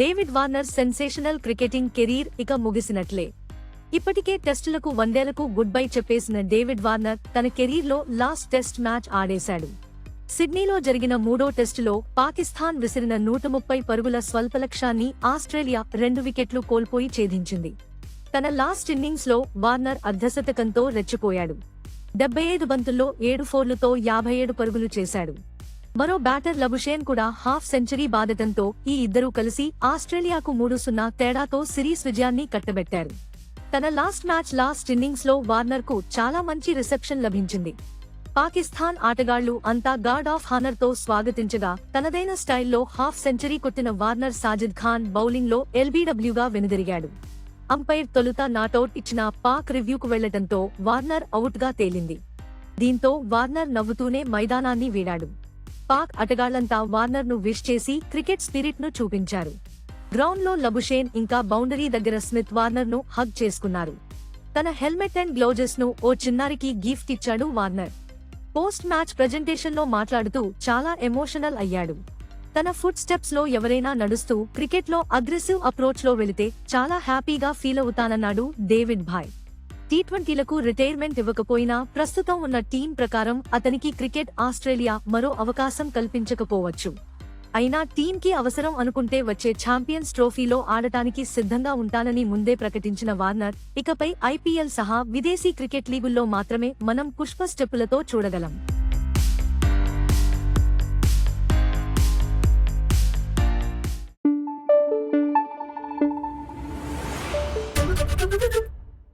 David Warner sensational cricketing career ఇక ముగిసినట్లే. ఇప్పటికే టెస్టులకు వందేలకు గుడ్ బై చెప్పేసిన డేవిడ్ వార్నర్ తన కెరీర్లో లాస్ట్ టెస్ట్ మ్యాచ్ ఆడేశాడు. సిడ్నీలో జరిగిన మూడో టెస్టులో పాకిస్తాన్ విసిరిన నూట ముప్పై పరుగుల స్వల్ప లక్ష్యాన్ని ఆస్ట్రేలియా రెండు వికెట్లు కోల్పోయి ఛేదించింది. తన లాస్ట్ ఇన్నింగ్స్లో వార్నర్ అర్ధశతకంతో రెచ్చిపోయాడు. డెబ్బై ఐదు బంతుల్లో ఏడు ఫోర్లతో యాభై ఏడు పరుగులు చేశాడు. మరో బ్యాటర్ లబుషేన్ కూడా హాఫ్ సెంచరీ బాధటంతో ఈ ఇద్దరూ కలిసి ఆస్ట్రేలియాకు మూడు సున్నా తేడాతో సిరీస్ విజయాన్ని కట్టబెట్టారు. తన లాస్ట్ మ్యాచ్ లాస్ట్ ఇన్నింగ్స్లో వార్నర్కు చాలా మంచి రిసెప్షన్ లభించింది. పాకిస్తాన్ ఆటగాళ్ళు అంతా గార్డ్ ఆఫ్ హానర్తో స్వాగతించగా తనదైన స్టైల్లో హాఫ్ సెంచరీ కొట్టిన వార్నర్ సాజిద్ ఖాన్ బౌలింగ్లో ఎల్బీడబ్ల్యూగా వెనుదిరిగాడు. అంపైర్ తొలుత నాటౌట్ ఇచ్చిన పాక్ రివ్యూకు వెళ్ళటంతో వార్నర్ అవుట్గా తేలింది. దీంతో వార్నర్ నవ్వుతూనే మైదానాన్ని వీడాడు. పాక్ అటగాళ్ళంతా వార్నర్ను విష్ చేసి క్రికెట్ స్పిరిట్ను చూపించారు. గ్రౌండ్లో లబుషేన్ ఇంకా బౌండరీ దగ్గర స్మిత్ వార్నర్ను హగ్ చేసుకున్నారు. తన హెల్మెట్ అండ్ గ్లౌజెస్ను ఓ చిన్నారికి గిఫ్ట్ ఇచ్చాడు వార్నర్. పోస్ట్ మ్యాచ్ ప్రెజెంటేషన్లో మాట్లాడుతూ చాలా ఎమోషనల్ అయ్యాడు. తన ఫుట్ స్టెప్స్లో ఎవరైనా నడుస్తూ క్రికెట్లో అగ్రెసివ్ అప్రోచ్లో వెళితే చాలా హ్యాపీగా ఫీల్ అవుతానన్నాడు డేవిడ్ భాయ్. టీ ట్వంటీలకు రిటైర్మెంట్ ఇవ్వకపోయినా ప్రస్తుతం ఉన్న టీం ప్రకారం అతనికి క్రికెట్ ఆస్ట్రేలియా మరో అవకాశం కల్పించకపోవచ్చు. అయినా టీంకి అవసరం అనుకుంటే వచ్చే ఛాంపియన్స్ ట్రోఫీలో ఆడటానికి సిద్ధంగా ఉంటానని ముందే ప్రకటించిన వార్నర్ ఇకపై ఐపీఎల్ సహా విదేశీ క్రికెట్ లీగుల్లో మాత్రమే మనం పుష్ప స్టెప్పులతో చూడగలం.